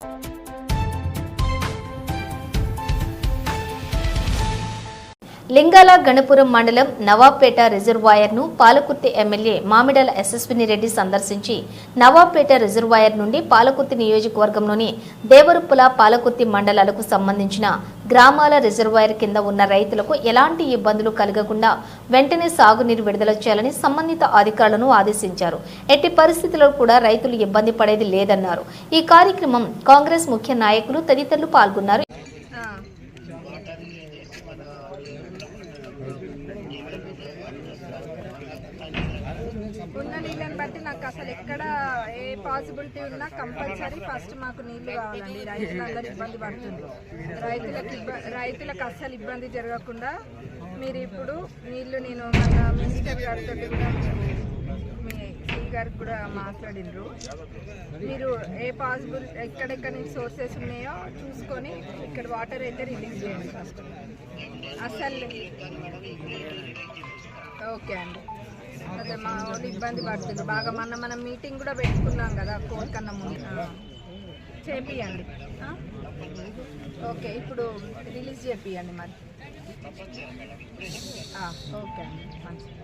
Thank you లింగాల గణపురం మండలం నవాబ్పేట రిజర్వాయర్ను Palakurthi MLA Mamidala Yashaswini Reddy సందర్శించి నవాబ్పేట రిజర్వాయర్ నుండి పాలకుర్తి నియోజకవర్గంలోని దేవరుప్పుల పాలకుర్తి మండలాలకు సంబంధించిన గ్రామాల రిజర్వాయర్ కింద ఉన్న రైతులకు ఎలాంటి ఇబ్బందులు కలగకుండా వెంటనే సాగునీరు విడుదల చేయాలని సంబంధిత అధికారులను ఆదేశించారు. ఎట్టి పరిస్థితుల్లో కూడా రైతులు ఇబ్బంది పడేది లేదన్నారు. ఈ కార్యక్రమం కాంగ్రెస్ ముఖ్య నాయకులు తదితరులు పాల్గొన్నారు. ఉన్న నీళ్ళని బట్టి నాకు అసలు ఎక్కడ ఏ పాసిబిలిటీ ఉన్నా కంపల్సరీ ఫస్ట్ మాకు నీళ్ళు కావాలండి. రైతులందరూ ఇబ్బంది పడుతుంది. రైతులకు రైతులకు అస్సలు ఇబ్బంది జరగకుండా మీరు ఇప్పుడు నీళ్ళు నేను మన మినిస్టర్ గారితో కూడా గారికి కూడా మాట్లాడినరు. మీరు ఏ పాసిబుల్ ఎక్కడెక్కడ నుంచి సోర్సెస్ ఉన్నాయో చూసుకొని ఇక్కడ వాటర్ అయితే రిలీజ్ చేయండి ఫస్ట్. అసలు ఓకే అండి. అదే మా వాళ్ళు ఇబ్బంది పడుతుంది బాగా మొన్న మనం మీటింగ్ కూడా పెట్టుకున్నాం కదా కోర్టు కన్నా ముందు. చేపియండి. ఓకే ఇప్పుడు రిలీజ్ చేపియండి మరి. ఓకే అండి. మంచిది.